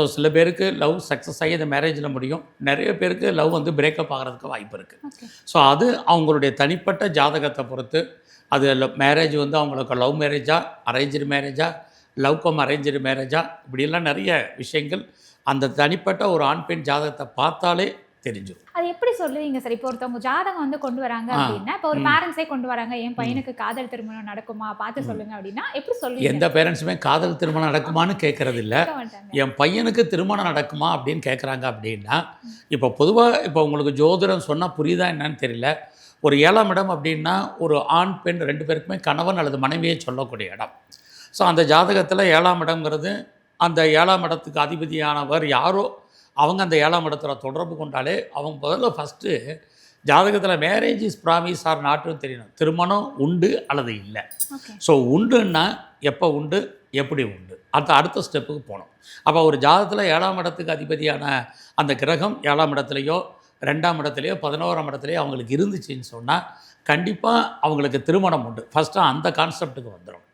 So சில பேருக்கு love success ஆகி அந்த மேரேஜில் முடியும். நிறைய பேருக்கு லவ் வந்து பிரேக்கப் ஆகிறதுக்கு வாய்ப்பு இருக்குது ஸோ அது அவங்களுடைய தனிப்பட்ட ஜாதகத்தை பொறுத்து அது மேரேஜ் வந்து அவங்களுக்கு லவ் மேரேஜா அரேஞ்சு மேரேஜா லவ் கம் அரேஞ்சு மேரேஜா இப்படியெல்லாம் நிறைய விஷயங்கள். அந்த தனிப்பட்ட ஒரு ஆண் பெண் ஜாதகத்தை பார்த்தாலே தெரிஞ்சிடும் அது எப்படி சொல்லுவீங்க சார்? இப்போ ஒருத்தவங்க ஜாதகம் வந்து கொண்டு வராங்க. அப்படின்னா இப்போ ஒரு. பேரண்ட்ஸே கொண்டு வராங்க என் பையனுக்கு காதல் திருமணம் நடக்குமா? பார்த்து சொல்லுங்க அப்படின்னா எப்படி சொல்லுவீங்க? எந்த பேரண்ட்ஸுமே காதல் திருமணம் நடக்குமான்னு கேட்கறது இல்ல என் பையனுக்கு திருமணம் நடக்குமா? அப்படின்னு கேட்குறாங்க அப்படின்னா இப்போ பொதுவாக இப்போ உங்களுக்கு ஜோதிடம் சொன்னால் புரியுதா என்னன்னு தெரியல. ஒரு ஏழாம் இடம் அப்படின்னா ஒரு ஆண் பெண் ரெண்டு பேருக்குமே கணவன் அல்லது மனைவியை சொல்லக்கூடிய இடம். ஸோ அந்த ஜாதகத்தில் ஏழாம் இடம்ங்கிறது அந்த ஏழாம் இடத்துக்கு அதிபதியானவர் யாரோ அவங்க அந்த ஏழாம் இடத்துல தொடர்பு கொண்டாலே அவங்க முதல்ல ஃபஸ்ட்டு ஜாதகத்தில் மேரேஜ் இஸ் ப்ராமிஸ் ஆர் நாட்டுன்னு தெரியணும். திருமணம் உண்டு அல்லது இல்லை. ஸோ உண்டுன்னா எப்போ உண்டு? எப்படி உண்டு? அந்த அடுத்த ஸ்டெப்புக்கு போகணும். அப்போ ஒரு ஜாதகத்தில் ஏழாம் இடத்துக்கு அதிபதியான அந்த கிரகம் ஏழாம் இடத்துலையோ ரெண்டாம் இடத்துலையோ பதினோராம் இடத்துலையோ அவங்களுக்கு இருந்துச்சுன்னு சொன்னால் கண்டிப்பாக அவங்களுக்கு திருமணம் உண்டு. ஃபஸ்ட்டு அந்த கான்செப்ட்டுக்கு வந்துடும்